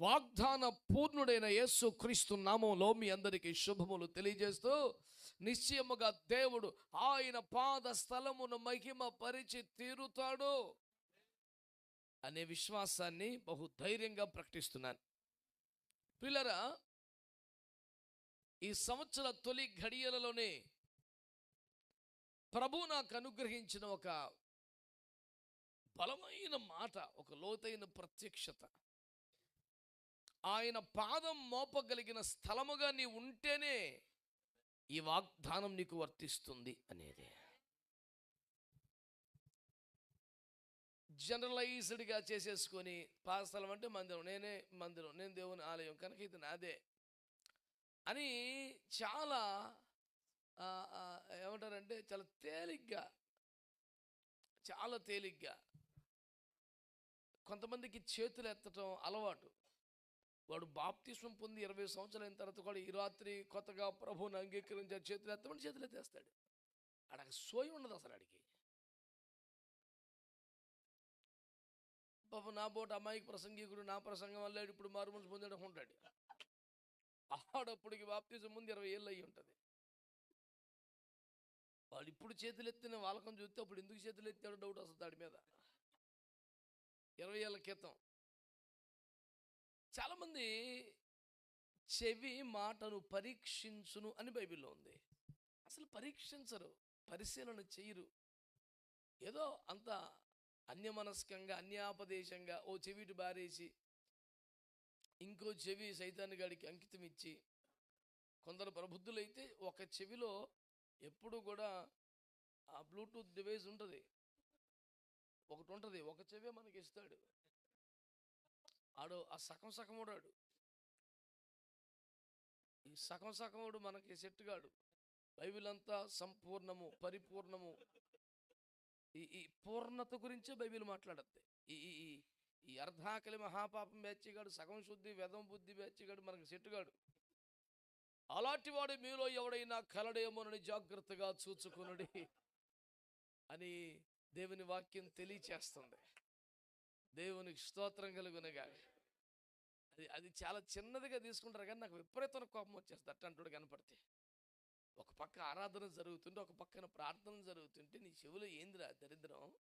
వాగ్దాన పూర్ణుడైన యేసు క్రీస్తు నామంలో మీ అందరికీ శుభములు తెలియజేస్తూ నిశ్చయముగా దేవుడు ఆయన పాద స్థలమును మహిమ పరిచి తీరుతాడు అనే విశ్వాసాన్ని బహు ధైర్యంగా ప్రకటిస్తున్నాను. పిల్లరా ఈ సంవత్సర తొలి ఘడియలలోనే ప్రభు నాకు అనుగ్రహించిన ఒక బలమైన మాట ఒక లోతైన ప్రత్యక్షత ఆయన పాదం మోపగలిగిన స్థలముగా నీ ఉంటేనే ఈ వాగ్దానం నీకు వర్తిస్తుంది అనేది. జనరలైజ్డ్గా చేసేసుకొని పాదస్థలం అంటే మందిరం నేనే మందిరం నేను దేవుని ఆలయం కనుక ఇది నాదే అని చాలా ఏమంటారంటే చాలా తేలిగ్గా చాలా తేలిగ్గా కొంతమందికి చేతులు ఎత్తటం అలవాటు. వాడు బాప్తిస్వం పొంది ఇరవై సంవత్సరాలు అయిన తర్వాత కూడా ఈ రాత్రి కొత్తగా ప్రభువుని అంగీకరించే చేతులు ఎత్తమని చేతులు ఎత్తేస్తాడు. ఆడకి సోయి ఉండదు అసలు ఆడికి. పాపం నా బోట అమ్మాయికి ప్రసంగికుడు నా ప్రసంగం వల్ల ఇప్పుడు మారు మనసు పొందడం ఉంటాడు ఆడప్పటికి బాప్తిజం ముందు ఇరవై ఏళ్ళు అయ్యి ఉంటుంది. వాడు ఇప్పుడు చేతులు ఎత్తిన వాళ్ళకం చూస్తే అప్పుడు ఎందుకు చేతులు ఎత్తాడో డౌట్ వస్తుంది వాడి మీద. ఇరవై ఏళ్ళ క్రితం చాలామంది చెవి మాటను పరీక్షించును అని బైబిల్లో ఉంది. అసలు పరీక్షించరు పరిశీలన చేయరు ఏదో అంత అన్యమనస్కంగా అన్యాపదేశంగా ఓ చెవిటి బారేసి ఇంకో చెవి సైతాన్ని గాడికి అంకితం ఇచ్చి కొందరు ప్రబుద్ధులైతే ఒక చెవిలో ఎప్పుడు కూడా ఆ బ్లూటూత్ డివైస్ ఉంటుంది. ఒకటి ఉంటుంది ఒక చెవే మనకి ఇస్తాడు. ఆడు ఆ సగం ఆడు ఈ సగం సగముడు మనకి సెట్ కాడు. బైబిల్ అంతా సంపూర్ణము పరిపూర్ణము. ఈ ఈ పూర్ణత గురించే బైబిల్ మాట్లాడద్ది. ఈ ఈ ఈ ఈ అర్ధాకలి మహాపాపం బేచ్చిగాడు సగం శుద్ధి వెదం బుద్ధి బేచ్చిగాడు మనకు సెట్టుగాడు అలాంటి వాడు మీలో ఎవడైనా కలడేమోనని జాగ్రత్తగా చూచుకునుడి అని దేవుని వాక్యం తెలియచేస్తుంది. దేవునికి స్తోత్రం కలుగునగా అది అది చాలా చిన్నదిగా తీసుకుంటారు కానీ నాకు విపరీతమైన కోపం వచ్చేస్తుంది. అట్టంటుడు కనపడితే. ఒక పక్క ఆరాధన జరుగుతుంటే ఒక పక్కన ప్రార్థన జరుగుతుంటే నీ చెవిలో ఏందిరా దరిద్రం?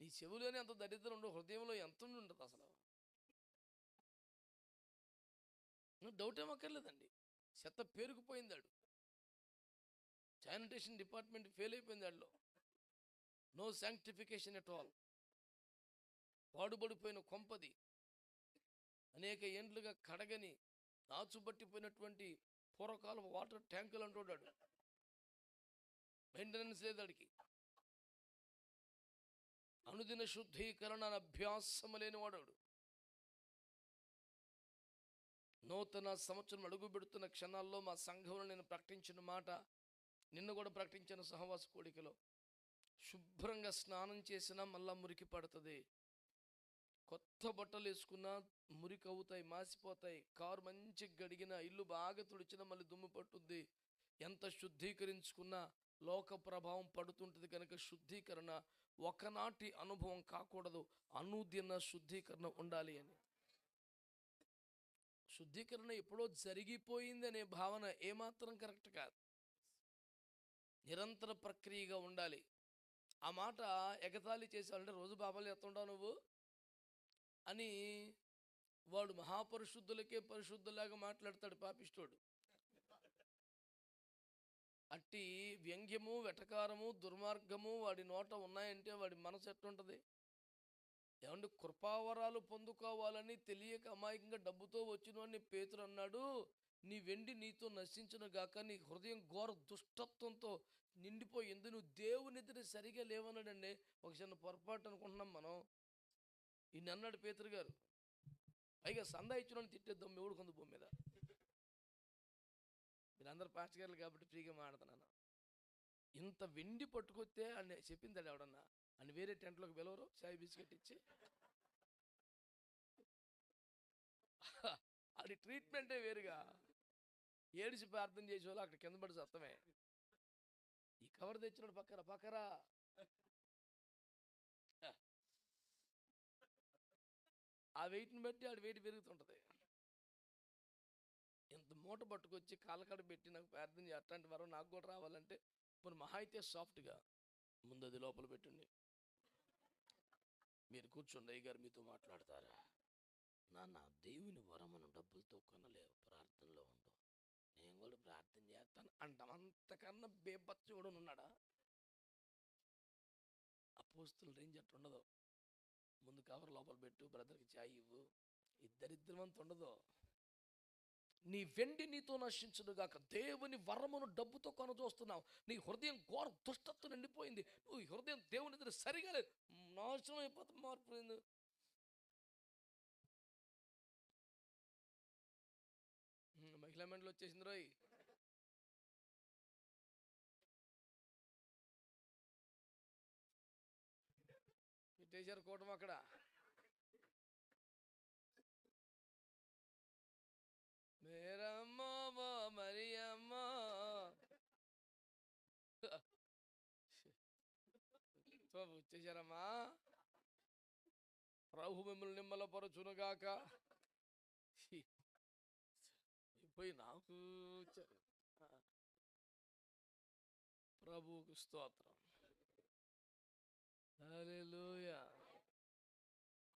నీ చెవిలోనే అంత దరిద్రం ఉండదు హృదయంలో ఎంత ఉండి ఉంటుంది అసలు? డౌట్ ఏమక్కర్లేదండి చెత్త పేరుకుపోయిందాడు శానిటేషన్ డిపార్ట్మెంట్ ఫెయిల్ అయిపోయింది దాడిలో నో శాంక్టిఫికేషన్ ఎట్ ఆల్. పాడుబడిపోయిన కొంపది. అనేక ఏండ్లుగా కడగని నాచుబట్టిపోయినటువంటి పూర్వకాలం వాటర్ ట్యాంకులు అంటున్నాడు మెయింటెనెన్స్ లేదు అడికి అనుదిన శుద్ధీకరణ అభ్యాసము లేని నూతన సంవత్సరం అడుగు పెడుతున్న క్షణాల్లో మా సంఘంలో నేను ప్రకటించిన మాట నిన్న కూడా ప్రకటించిన సహవాస కోడికలో. శుభ్రంగా స్నానం చేసినా మళ్ళా మురికి పడుతుంది. కొత్త బట్టలు వేసుకున్నా మురికి అవుతాయి మాసిపోతాయి. కారు మంచి గడిగిన ఇల్లు బాగా తుడిచినా మళ్ళీ దుమ్ము పట్టుద్ది. ఎంత శుద్ధీకరించుకున్నా లోక ప్రభావం పడుతుంటుంది కనుక శుద్ధీకరణ ఒకనాటి అనుభవం కాకూడదు. అనుదిన శుద్ధీకరణ ఉండాలి అని. శుద్ధీకరణ ఎప్పుడో జరిగిపోయింది అనే భావన ఏమాత్రం కరెక్ట్ కాదు. నిరంతర ప్రక్రియగా ఉండాలి. ఆ మాట ఎగతాళి చేసావంటే రోజు బాబాలు ఎత్తుంటావు నువ్వు? అని వాడు మహాపరిశుద్ధులకే పరిశుద్ధులాగా మాట్లాడతాడు పాపిష్టోడు. అట్టి వ్యంగ్యము వెటకారము దుర్మార్గము వాడి నోట ఉన్నాయంటే వాడి మనసు ఎట్టుంటుంది ఏమంటే కృపావరాలు పొందుకోవాలని తెలియక అమాయకంగా డబ్బుతో వచ్చిన పేతురు అన్నాడు నీ వెండి నీతో నశించిన గాక నీ హృదయం ఘోర దుష్టత్వంతో నిండిపోయింది నువ్వు దేవుని సరిగా లేవన్నాడండి ఒక చిన్న పొరపాటు అనుకుంటున్నాం మనం. ఈయన అన్నాడు పేతురు గారు పైగా సందా ఇచ్చిన తిట్టేద్దాం మేవుడు కొంత భూమి మీద. మీరందరూ పాస్ట్ కాబట్టి ఫ్రీగా మాట్లాడుతున్నాను. ఇంత వెండి పట్టుకొస్తే అని చెప్పింది ఎవడన్నా? అని వేరే టెంట్లోకి పిలవరు చాయ్ బిస్కెట్ ఇచ్చి. అది ట్రీట్మెంటే వేరుగా. ఏడిసి ప్రార్థన చేసే వాళ్ళు అక్కడ కింద పడి సత్తమే. ఈ కవర్ తెచ్చినాడు పక్కన పక్కరా. ఆ వెయిట్ని బట్టి ఆడి వెయిట్ పెరుగుతుంటుంది. ఇంత మూట పట్టుకొచ్చి కాలకాడ పెట్టి నాకు ప్రార్థన అట్లాంటి వరం నాకు కూడా రావాలంటే ఇప్పుడు మహా అయితే సాఫ్ట్గా ముందు అది లోపల పెట్టండి. మీరు కూర్చోండి అయ్యగారు మీతో మాట్లాడతారా? నాన్న దేవుని వరమును డబ్బులతో కొనలేవు ప్రార్థనలో ఉండవు నేను కూడా ప్రార్థన చేస్తాను. అంటాం అంతకన్నా బేబచ్చు చూడనున్నాడా? ఉన్నాడా అపోస్తుల రేంజ్ అట్టు ఉండదు ముందు కవర్ లోపల పెట్టు బ్రదర్కి చాయ్ ఇవ్వు. ఇద్దరిద్దరం అంత ఉండదు. నీ వెండి నీతో నశించును గాక. దేవుని వరమును డబ్బుతో కొనజోస్తున్నావు. నీ హృదయం ఘోర దుష్టత్వం నిండిపోయింది. నువ్వు హృదయం దేవుని దగ్గర సరిగా లేదు. నాశనం అయిపోతే మారిపోయింది మహిళా మండలి వచ్చేసింది రోయ్. పెట్టేశారు కూటం అక్కడ. మేరమ్మ ఓ మరియమ్మ. వచ్చేసారమ్మా. ప్రభు మిమ్మల్ని నిమ్మలపరచునుగాక. పోయి నాకు చ- ప్రభువుకు స్తోత్రం. హల్లెలూయా.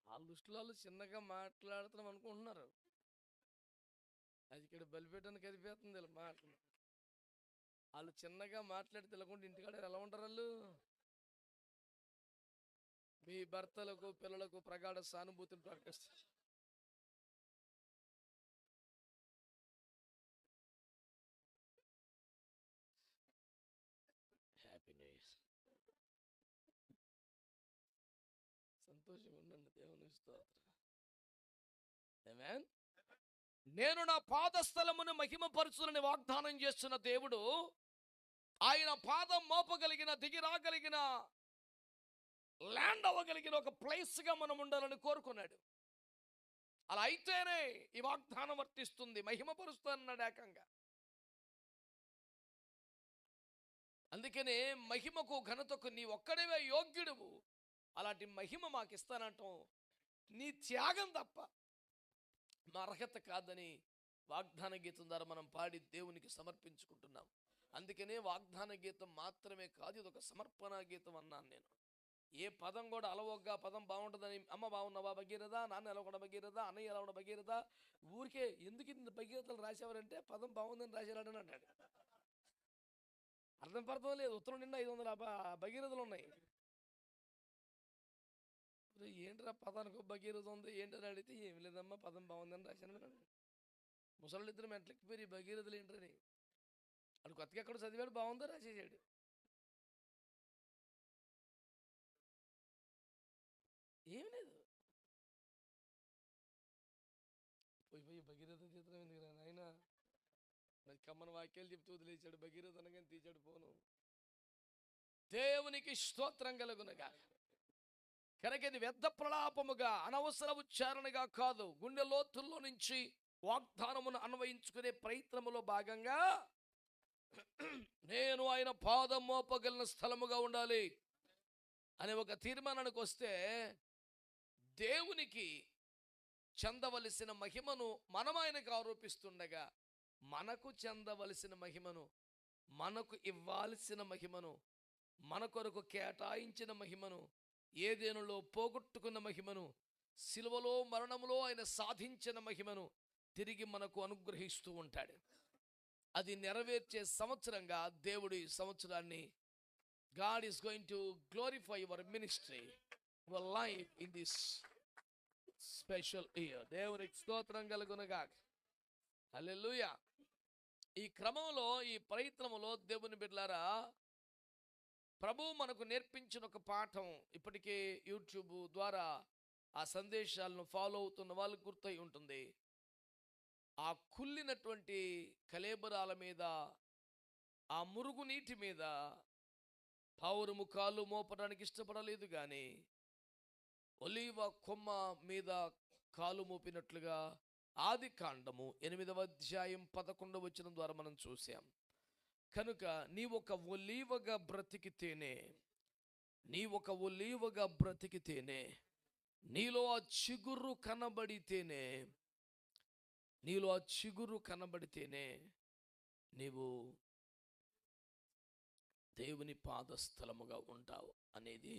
వాళ్ళ దృష్టిలో వాళ్ళు చిన్నగా మాట్లాడుతున్నాం అనుకుంటున్నారు. అది ఇక్కడ బలిపెట్టడానికి కదిపేస్తుంది వీళ్ళ మాటలు. వాళ్ళు చిన్నగా మాట్లాడి తెలకుండా ఇంటికాడ ఎలా ఉంటారు వాళ్ళు? మీ భర్తలకు పిల్లలకు ప్రగాఢ సానుభూతిని ప్రకటిస్తారు. సంతోషంగా ఉండండి దేవుని స్తోత్రం. నేను నా పాదస్థలమును మహిమపరచునని వాగ్దానం చేస్తున్న దేవుడు ఆయన పాదం మోపగలిగిన దిగి రాగలిగిన ల్యాండ్ అవ్వగలిగిన ఒక ప్లేస్గా మనం ఉండాలని కోరుకున్నాడు. అలా అయితేనే ఈ వాగ్దానం వర్తిస్తుంది మహిమపరుస్తానన్నాడు ఏకంగా. అందుకనే మహిమకు ఘనతకు నీ ఒక్కడేవే యోగ్యుడువు. అలాంటి మహిమ మాకు ఇస్తానంటాం నీ త్యాగం తప్ప మా అర్హత కాదని వాగ్దాన గీతం ద్వారా మనం పాడి దేవునికి సమర్పించుకుంటున్నాం. అందుకనే వాగ్దాన గీతం మాత్రమే కాదు ఇది ఒక సమర్పణ గీతం అన్నాను నేను. ఏ పదం కూడా అలవోగ్గా పదం బాగుంటుందని అమ్మ బాగున్నావా భగీరథ? నాన్న ఎలా కూడా భగీరథ? అన్నయ్య ఎలా కూడా భగీరథ? ఊరికే ఎందుకు ఇంత భగీరథలు రాసేవారంటే పదం బాగుందని రాశారని అంటాడు. అర్థం పడతాం లేదు. ఉత్తరం నిండా ఐదు వందల భగీరథలు ఉన్నాయి. ఒరేయ్, ఏంట్రా పదానికి ఒక ఉంది? ఏంటని అడిగితే ఏం లేదమ్మా పదం బాగుందని రాశాను ముసళ్ళు ఇద్దరు మెట్లకి ఈ భగీరథలు ఏంటని అడు కొత్తగా ఎక్కడ చదివాడు బాగుందో రాసేసాడు. ఏం లేదు. పోయి పోయి భగీరథ చిత్రం ఎందుకు ఆయన నాకు కమ్మని వాక్యాలు చెప్తూ వదిలేశాడు భగీరథ అనగానే తీశాడు పోను దేవునికి స్తోత్రం కలుగునగా కనుక ఇది వ్యర్థ ప్రలాపముగా అనవసర ఉచ్చారణగా కాదు గుండె లోతుల్లో నుంచి వాగ్దానమును అన్వయించుకునే ప్రయత్నములో భాగంగా నేను ఆయన పాదం మోపగలిగిన స్థలముగా ఉండాలి అనే ఒక తీర్మానానికి వస్తే దేవునికి చెందవలసిన మహిమను మనం ఆయనకు ఆరోపిస్తుండగా మనకు చెందవలసిన మహిమను మనకు ఇవ్వాల్సిన మహిమను మన కొరకు కేటాయించిన మహిమను ఏదేనులో పోగొట్టుకున్న మహిమను సిలువలో మరణములో ఆయన సాధించిన మహిమను తిరిగి మనకు అనుగ్రహిస్తూ ఉంటాడు. అది నెరవేర్చే సంవత్సరంగా దేవుడు ఈ సంవత్సరాన్ని God is going to glorify your ministry your life in this special year దేవునికి స్తోత్రం కలుగునగా అల్లెలుయా ఈ క్రమంలో ఈ ప్రయత్నములో దేవుని బిడ్డలారా ప్రభు మనకు నేర్పించిన ఒక పాఠం ఇప్పటికే యూట్యూబ్ ద్వారా ఆ సందేశాలను ఫాలో అవుతున్న వాళ్ళకు గుర్తయి ఉంటుంది. ఆ కుల్లినటువంటి కలేబరాల మీద ఆ మురుగు నీటి మీద పావురు ముఖాలు మోపడానికి ఇష్టపడలేదు కానీ ఒలీవ కొమ్మ మీద కాలు మోపినట్లుగా ఆది కాండము ఎనిమిదవ అధ్యాయం పదకొండవ వచ్చిన ద్వారా మనం చూసాం కనుక నీ ఒక ఒలీవగా బ్రతికితేనే నీ ఒక ఒలీవగా బ్రతికితేనే నీలో ఆ చిగురు కనబడితేనే నీలో ఆ చిగురు కనబడితేనే నీవు దేవుని పాదస్థలముగా ఉంటావు అనేది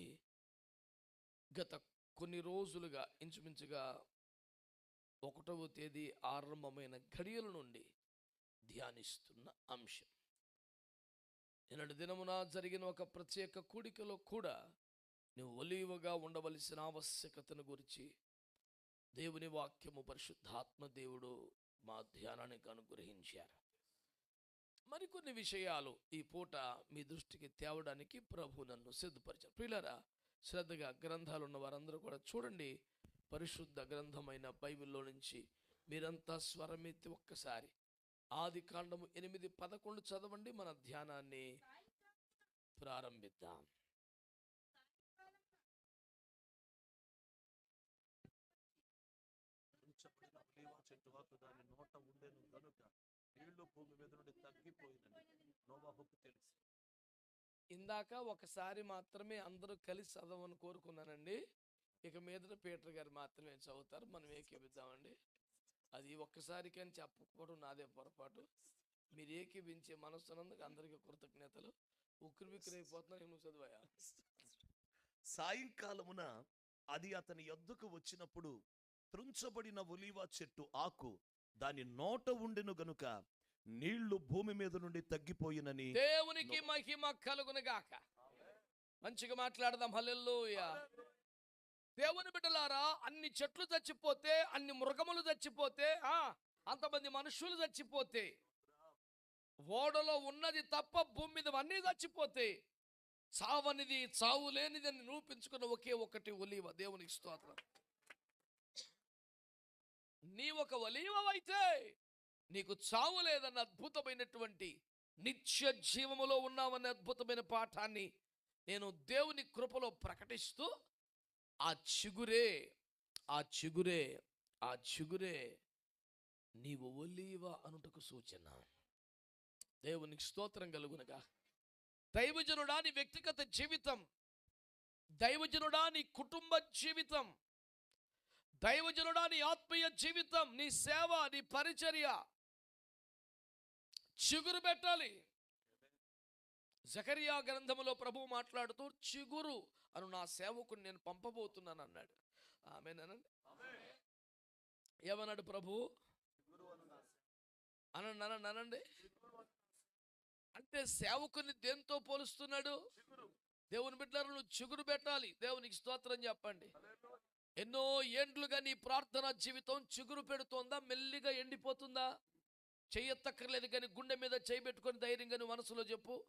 గత కొన్ని రోజులుగా ఇంచుమించుగా ఒకటవ తేదీ ఆరంభమైన ఘడియల నుండి ధ్యానిస్తున్న అంశం. నిన్నటి దినమున జరిగిన ఒక ప్రత్యేక కూడికలో కూడా నువ్వు ఒలీవగా ఉండవలసిన ఆవశ్యకతను గురించి దేవుని వాక్యము పరిశుద్ధాత్మ దేవుడు మా ధ్యానానికి అనుగ్రహించారు. మరికొన్ని విషయాలు ఈ పూట మీ దృష్టికి తేవడానికి ప్రభు నన్ను సిద్ధపరిచారు. పిల్లరా శ్రద్ధగా గ్రంథాలు ఉన్న వారందరూ కూడా చూడండి. పరిశుద్ధ గ్రంథమైన బైబిల్లో నుంచి మీరంతా స్వరమెత్తి ఒక్కసారి ఆది కాండము ఎనిమిది పదకొండు చదవండి మన ధ్యానాన్ని ప్రారంభిద్దాం. ఉంచబడిన ఒలీవ చెట్టు ఆకు దాని నోట ఉండెను గనుక నీళ్ళు భూమి మీద నుండి తగ్గిపోయినని నోవాహుకు తెలుసు. ఇందాక ఒకసారి మాత్రమే అందరూ కలిసి చదవని కోరుకున్నానండి. ఇక మీదట పీటర్ గారు మాత్రమే చదువుతారు. మనం ఏకీపిద్దామండి అది ఒక్కసారికి అని చెప్పకపోవడం నాదే పొరపాటు. మీరు ఏకీపించే మనస్సు ఉన్నందుకు అందరికీ కృతజ్ఞతలు. ఉక్కిరి బిక్కిరి అయిపోతున్నారు నువ్వు చదివాయా సాయంకాలమున అది అతని యొద్దకు వచ్చినప్పుడు త్రుంచబడిన ఒలీవ చెట్టు ఆకు దాని నోట ఉండెను గనుక నీళ్ళు భూమి మీద నుండి తగ్గిపోయినని దేవునికి మహిమ కలుగునుగాక. మంచిగా మాట్లాడదాం. హల్లెలూయా. దేవుని బిడ్డలారా అన్ని చెట్లు చచ్చిపోతే అన్ని మృగములు చచ్చిపోతే ఆ అంతమంది మనుషులు చచ్చిపోతే ఓడలో ఉన్నది తప్ప భూమి మీద అన్నీ చచ్చిపోతే చావనిది చావు లేనిది అని నిరూపించుకున్న ఒకే ఒకటి ఒలీవ దేవునికి స్తోత్రం. నీ ఒక ఒలీవైతే నీకు చావు లేదన్న అద్భుతమైనటువంటి నిత్య జీవములో ఉన్నామనే అద్భుతమైన పాఠాన్ని నేను దేవుని కృపలో ప్రకటిస్తూ ఆ చిగురే ఆ చిగురే ఆ చిగురే నీవు ఒలీవ అనుటకు సూచన. దేవునికి స్తోత్రం కలుగునగా. దైవజనుడా నీ వ్యక్తిగత జీవితం. దైవజనుడా నీ కుటుంబ జీవితం. దైవజనుడా నీ ఆత్మీయ జీవితం నీ సేవ నీ పరిచర్య. చిగురు పెట్టాలి. జకరియా గ్రంథములో ప్రభువు మాట్లాడుతూ చిగురు అను నా సేవకుని నేను పంపబోతున్నాను అన్నాడు. ఆమెనండి ఏమన్నాడు ప్రభు? అనండి అంటే సేవకుని దేంతో పోలుస్తున్నాడు? దేవుని బిడ్డలను నువ్వు చిగురు పెట్టాలి. దేవునికి స్తోత్రం చెప్పండి. ఎన్నో ఏండ్లుగా నీ ప్రార్థన జీవితం చిగురు పెడుతోందా? మెల్లిగా ఎండిపోతుందా? చెయ్యత్తక్కర్లేదు కానీ గుండె మీద చేయబెట్టుకొని ధైర్యంగా నువ్వు మనసులో చెప్పు.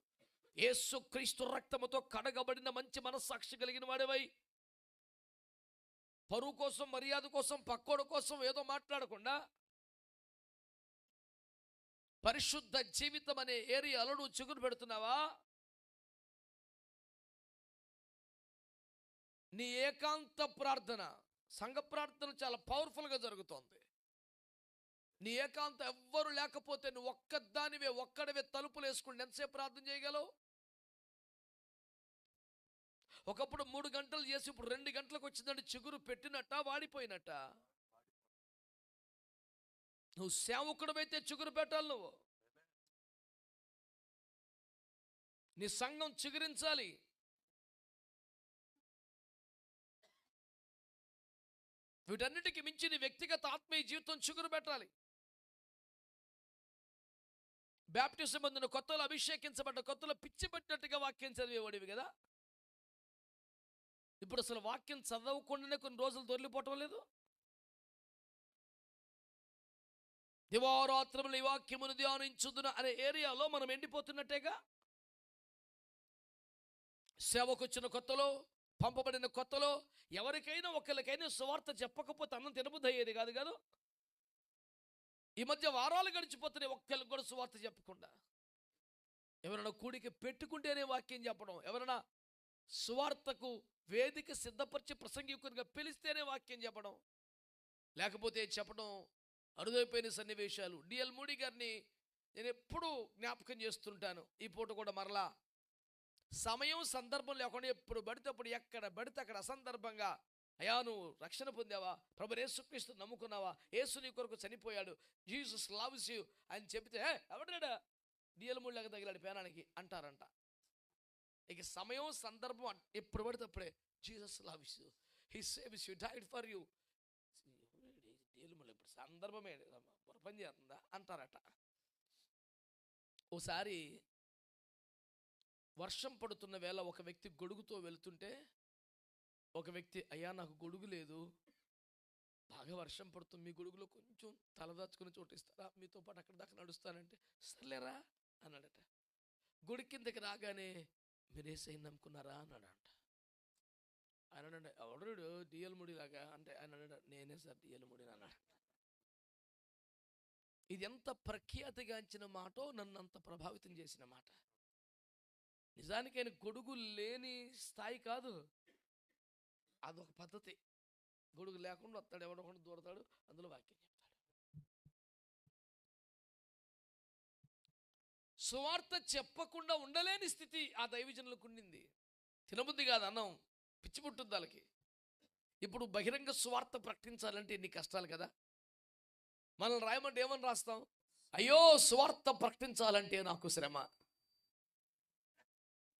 యేసు క్రీస్తు రక్తముతో కడగబడిన మంచి మనస్సాక్షి కలిగిన వాడేవై? పరువు కోసం మర్యాద కోసం పక్కోడు కోసం ఏదో మాట్లాడకుండా పరిశుద్ధ జీవితం అనే ఏరియాలో నువ్వు చిగురు పెడుతున్నావా? నీ ఏకాంత ప్రార్థన సంఘ ప్రార్థన చాలా పవర్ఫుల్గా జరుగుతోంది. నీ ఏకాంత ఎవ్వరు లేకపోతే నువ్వు ఒక్కదానివే ఒక్కడవే తలుపులు వేసుకుని ఎంతసేపు ప్రార్థన చేయగలవు? ఒకప్పుడు మూడు గంటలు చేసి ఇప్పుడు రెండు గంటలకు వచ్చిందంటే చిగురు పెట్టినట్ట వాడిపోయినట్ట. నువ్వు సేవకుడమైతే చిగురు పెట్టాలి నువ్వు. నీ సంఘం చిగురించాలి. వీటన్నిటికి మించి నీ వ్యక్తిగత ఆత్మీయ జీవితం చిగురు పెట్టాలి. బ్యాప్టిజం పొందిన కొత్తలో అభిషేకించబడ్డ కొత్తలో పిచ్చి పట్టినట్టుగా వాక్యం చదివేవాడివి కదా. ఇప్పుడు అసలు వాక్యం చదవకుండానే కొన్ని రోజులు దొరికిపోవటం లేదు? దివారాత్రములు ఈ వాక్యమును ధ్యానించుదున అనే ఏరియాలో మనం ఎండిపోతున్నట్టేగా? సేవకొచ్చిన కొత్తలో పంపబడిన కొత్తలో ఎవరికైనా ఒకరికైనా సువార్త చెప్పకపోతే అన్నం తినబుద్ధి అయ్యేది కాదు కాదు? ఈ మధ్య వారాలు గడిచిపోతున్నాయి ఒక్కరికి కూడా సువార్త చెప్పకుండా. ఎవరైనా కూడికి పెట్టుకుంటేనే వాక్యం చెప్పడం. ఎవరైనా సువార్తకు వేదిక సిద్ధపరిచి ప్రసంగికునిగా పిలిస్తేనే వాక్యం చెప్పడం. లేకపోతే చెప్పడం అరుదైపోయిన సన్నివేశాలు. డిఎల్ మూడి గారిని నేను ఎప్పుడూ జ్ఞాపకం చేస్తుంటాను. ఈ పూట కూడా మరలా సమయం సందర్భం లేకుండా ఎప్పుడు పడితే అప్పుడు ఎక్కడ పడితే అక్కడ అసందర్భంగా అయా నువ్వు రక్షణ పొందావా? ప్రభు యేసుక్రీస్తు నమ్ముకున్నావా? యేసు నీ కొరకు చనిపోయాడు. జీసస్ లవ్స్ యూ అని చెప్తే డిఎల్ ఎవడాడా లాగా తగిలాడు పేనానికి అంటారంట. ఇక సమయం సందర్భం ఎప్పుడు పడితే అప్పుడే Jesus loves you he saves you died for you ఇప్పుడు సందర్భమే పని చేస్తుందా అంటారట. ఓసారి వర్షం పడుతున్న వేళ ఒక వ్యక్తి గొడుగుతో వెళుతుంటే ఒక వ్యక్తి అయ్యా నాకు గొడుగు లేదు. బాగా వర్షం పడుతుంది మీ గొడుగులో కొంచెం తలదాచుకుని చోటు ఇస్తారా? మీతో పాటు అక్కడ దాకా నడుస్తానంటే సర్లేరా అన్నాడట. గుడి కిందకి రాగానే మీరు ఏసైని నమ్ముకున్నారా? అన్నాడంట ఆయన అన్నాడు ఎవడు డిఎల్ ముడి లాగా? అంటే ఆయన అన్నాడు నేనే సార్ డిఎల్ ముడి అన్నాడు. ఇది ఎంత ప్రఖ్యాతిగాంచిన మాటో నన్ను అంత ప్రభావితం చేసిన మాట. నిజానికి ఆయన గొడుగు లేని స్థాయి కాదు. అదొక పద్ధతి. గొడుగు లేకుండా వస్తాడు ఎవడొకడు దూరతాడు అందులో వాక్యం సువార్త చెప్పకుండా ఉండలేని స్థితి ఆ దైవజనులకు ఉండింది. తినబుద్ధి కాదు అన్నం పిచ్చి పుట్టుద్ది వాళ్ళకి. ఇప్పుడు బహిరంగ సువార్త ప్రకటించాలంటే ఎన్ని కష్టాలు కదా? మనల్ని రాయమంటే ఏమని రాస్తాం? అయ్యో సువార్త ప్రకటించాలంటే నాకు శ్రమ.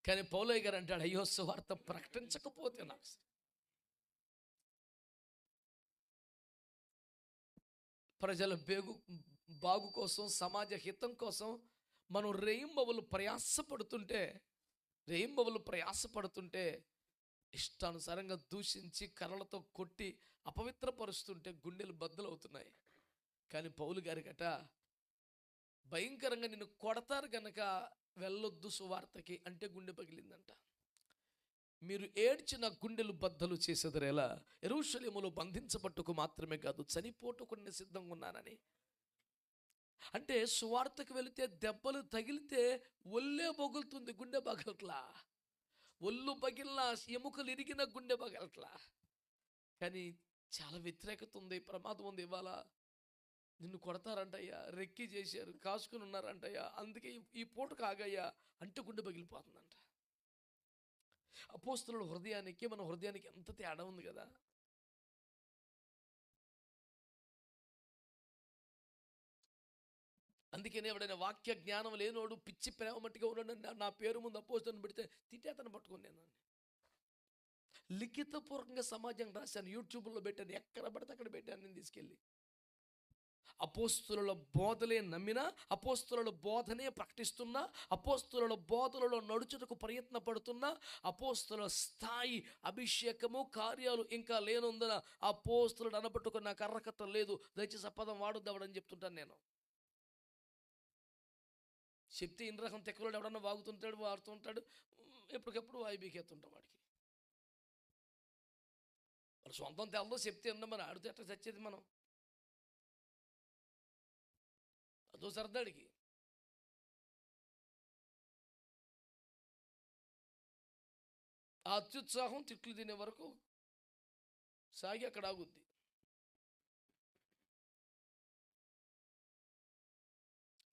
కానీ పౌలయ్య గారు అంటాడు అయ్యో సువార్త ప్రకటించకపోతే నాకు ప్రజల బేగు బాగు కోసం సమాజ హితం కోసం మనం రేయింబవులు ప్రయాసపడుతుంటే రేయింబవులు ప్రయాసపడుతుంటే ఇష్టానుసారంగా దూషించి కర్రలతో కొట్టి అపవిత్రపరుస్తుంటే గుండెలు బద్దలవుతున్నాయి. కానీ పౌలు గారికట భయంకరంగా నిన్ను కొడతారు గనక వెళ్ళొద్దు సువార్తకి అంటే గుండె పగిలిందంట. మీరు ఏడ్చిన గుండెలు బద్దలు చేసేదరేలా ఎరుషలేములో బంధించబట్టుకు మాత్రమే కాదు చనిపోటుకునే సిద్ధంగా ఉన్నానని అంటే సువార్తకు వెళితే దెబ్బలు తగిలితే ఒళ్ళే పగులుతుంది గుండె పగలట్లా ఒళ్ళు పగిలినా ఎముకలు ఇరిగిన గుండె పగలట్లా కానీ చాలా వ్యతిరేకత ఉంది ప్రమాదం ఉంది ఇవాళ. నిన్ను కొడతారంటయ్యా రెక్కి చేశారు కాసుకుని ఉన్నారంటయ్యా అందుకే ఈ- ఈ పూట కాగయ్యా అంటే గుండె పగిలిపోతుందంట అపోస్తుల హృదయానికి మన హృదయానికి ఎంత తేడా ఉంది కదా. అందుకనే ఎవడైనా వాక్య జ్ఞానం లేనోడు పిచ్చి ప్రేమ మట్టిగా ఉన్నాడు నా- పేరు ముందు అపోజిషన్ పెడితే తిట్టేతను పట్టుకుని నేను లిఖితపూర్వకంగా సమాజం రాశాను. యూట్యూబ్లో పెట్టాను. ఎక్కడ పడితే అక్కడ పెట్టాను నేను తీసుకెళ్ళి. అపోస్తుల బోధలే నమ్మినా అపోస్తుల బోధనే ప్రకటిస్తున్నా అపోస్తుల బోధలలో నడుచుటకు ప్రయత్న పడుతున్నా అపోస్తుల స్థాయి అభిషేకము కార్యాలు ఇంకా లేనందున అపోస్తులు అనబట్టుకున్న కర్రకత్త లేదు. దయచేసి పదం వాడుద్దామని చెప్తుంటాను నేను. చెప్తే ఇన్ని తెక్కలోడు ఎవడన్నా వాగుతుంటాడు వాడుతుంటాడు ఉమ్, ఎప్పటికప్పుడు వాయిబీకెత్తుంటాం వాడికి. మరి సొంతం తెల్లదో చెప్తే ఉందా మరి ఆడితే ఎట్లా చచ్చేది మనం? అదో సరదాడికి ఆ అత్యుత్సాహం తిట్లు తినే వరకు సాగి అక్కడ ఆగుద్ది.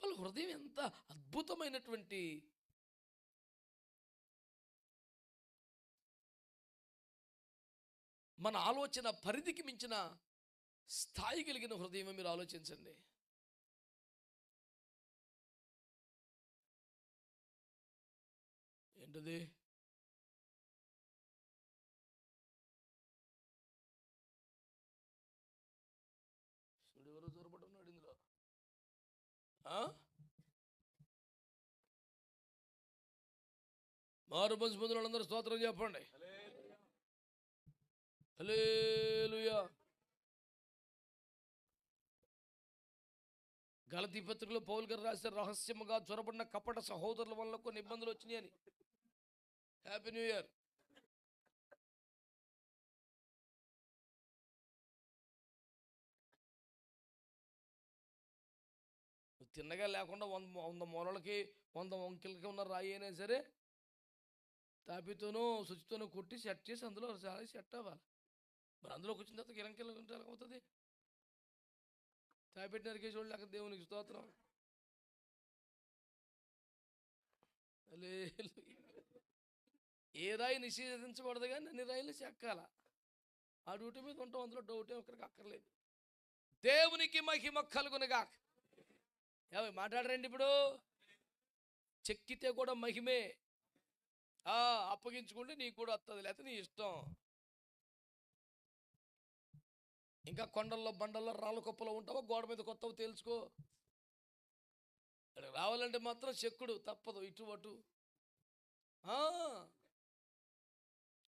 వాళ్ళ హృదయం ఎంత అద్భుతమైనటువంటి మన ఆలోచన పరిధికి మించిన స్థాయి కలిగిన హృదయం మీరు ఆలోచించండి. ఏంటది? మారు మనసు పొందిన వాళ్ళందరూ స్తోత్రం చెప్పండి. హలేలుయా గలతీ పత్రికలో పౌల్ గారు రాసిన రహస్యముగా చొరబడిన కపట సహోదరుల వల్ల కొన్ని ఇబ్బందులు వచ్చినాయని. Happy new year. తిన్నగా లేకుండా వంద వంద మూలలకి వంద వంకిలకి ఉన్న రాయి అయినా సరే తాపితోనూ శుచితోనూ కొట్టి సెట్ చేసి అందులో చాలా సెట్ అవ్వాలి. మరి అందులోకి వచ్చిన తర్వాత గిరంకిల ఉంటే ఎలాగవుతుంది తాపెట్టి నరికేసి వాళ్ళు అక్కడ దేవునికి స్తోత్రం. ఏ రాయి నిషేధించకూడదు కానీ అన్ని రాయిలు చెక్కాల. ఆ డ్యూటీ మీద ఉంటాం అందులో డౌటే ఒకరికి అక్కర్లేదు. దేవునికి మహిమ కలుగునగాక. ఏమో మాట్లాడరండి ఇప్పుడు. చెక్కితే కూడా మహిమే. ఆ అప్పగించుకుంటే నీకు కూడా వస్తుంది లేకపోతే నీ ఇష్టం. ఇంకా కొండల్లో బండల్లో రాళ్ళ కుప్పలో ఉంటావో? గోడ మీద కొత్తవి తేల్చుకో. ఇక్కడికి రావాలంటే మాత్రం చెక్కుడు తప్పదు ఇటు అటు.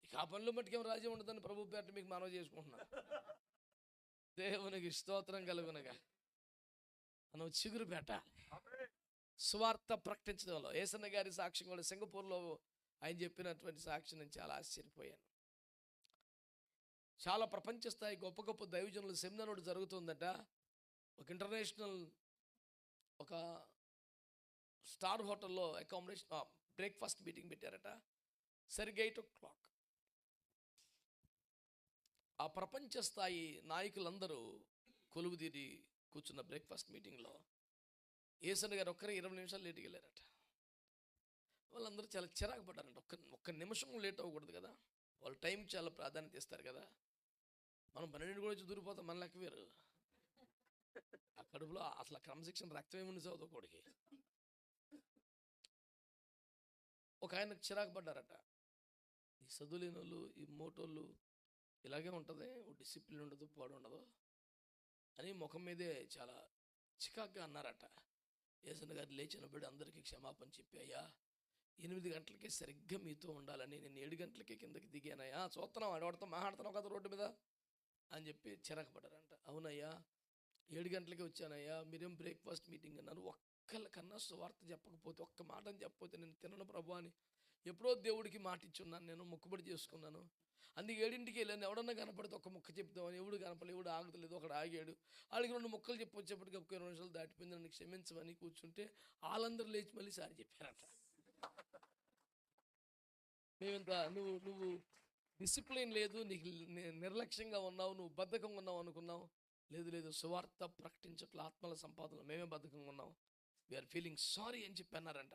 ఇక ఆ పనులు మట్టుకేం రాజ్యం ఉండదని ప్రభు పేట మీకు మనవి చేసుకుంటున్నాను దేవునికి స్తోత్రం కలుగునగా. మనం చిగురు పెట్టాలి. సువార్త ప్రకటించడంలో ఏసన్న గారి సాక్ష్యం కూడా సింగపూర్లో ఆయన చెప్పినటువంటి సాక్ష్యం నేను చాలా ఆశ్చర్యపోయాను. చాలా ప్రపంచ స్థాయి గొప్ప గొప్ప దైవజనుల సెమినార్ ఒకటి జరుగుతుందట. ఒక ఇంటర్నేషనల్ ఒక స్టార్ హోటల్లో అకామిడేషన్ బ్రేక్ఫాస్ట్ మీటింగ్ పెట్టారట. సరిగ్గా ఎయిట్ ఓ క్లాక్. ఆ ప్రపంచ స్థాయి నాయకులందరూ కొలువు తీరి కూర్చున్న బ్రేక్ఫాస్ట్ మీటింగ్లో ఏసన్ గారు ఒక్కరే ఇరవై నిమిషాలు లేట్కి వెళ్ళారట. వాళ్ళందరూ చాలా చిరాకు పడ్డారంట. ఒక్క ఒక్క నిమిషం లేట్ అవ్వకూడదు కదా. వాళ్ళ టైం చాలా ప్రాధాన్యత ఇస్తారు కదా. మనం పన్నెండు కూడా వచ్చి దూరిపోతాం మన లెక్క వేరు. ఆ కడుపులో అసలు క్రమశిక్షణ రక్తం ఏముంది చదువుకోడికి. ఒక ఆయన చిరాకు పడ్డారట. ఈ చదువులేని వాళ్ళు ఈ మోటోళ్ళు ఇలాగే ఉంటుంది డిసిప్లిన్ ఉండదు పాడు ఉండదు. అని ముఖం మీదే చాలా చికాగ్గా అన్నారట. ఏసన్న గారు లేచిన బిడ్డ అందరికీ క్షమాపణ చెప్పాయా ఎనిమిది గంటలకే సరిగ్గా మీతో ఉండాలని నేను ఏడు గంటలకే కిందకి దిగానయ్యా చూస్తున్నాం ఆడవాడితో మాట్లాడుతున్నావు కదా రోడ్డు మీద? అని చెప్పి చిరాకపడ్డారంట. అవునయ్యా ఏడు గంటలకే వచ్చానయ్యా మీరేం బ్రేక్ఫాస్ట్ మీటింగ్ అన్నారు. ఒక్కళ్ళకన్నా సువార్త చెప్పకపోతే ఒక్క మాటని చెప్పకపోతే నేను తినను ప్రభు అని ఎప్పుడో దేవుడికి మాట ఇచ్చున్నాను నేను మొక్కుబడి చేసుకున్నాను. అందుకే ఏడింటికి వెళ్ళాను. ఎవడన్నా కనపడితే ఒక ముక్క చెప్తామని ఎవడు కనపడలేదు ఎవడు ఆగుతలేదు ఒకడు ఆగాడు. వాళ్ళకి రెండు ముక్కలు చెప్పి వచ్చేప్పటికి ఒక రెండు నిమిషాలు దాటిపోయింది. నన్ను క్షమించమని కూర్చుంటే వాళ్ళందరూ లేచి మళ్ళీ సారి చెప్పారట. మేమింత నువ్వు నువ్వు డిసిప్లిన్ లేదు నీకు నిర్లక్ష్యంగా ఉన్నావు నువ్వు బద్ధకంగా ఉన్నావు అనుకున్నావు. లేదు లేదు సువార్త ప్రకటించట్ల ఆత్మల సంపాదన మేమే బద్ధకంగా ఉన్నాం. వీఆర్ ఫీలింగ్ సారీ అని చెప్పి అన్నారంట.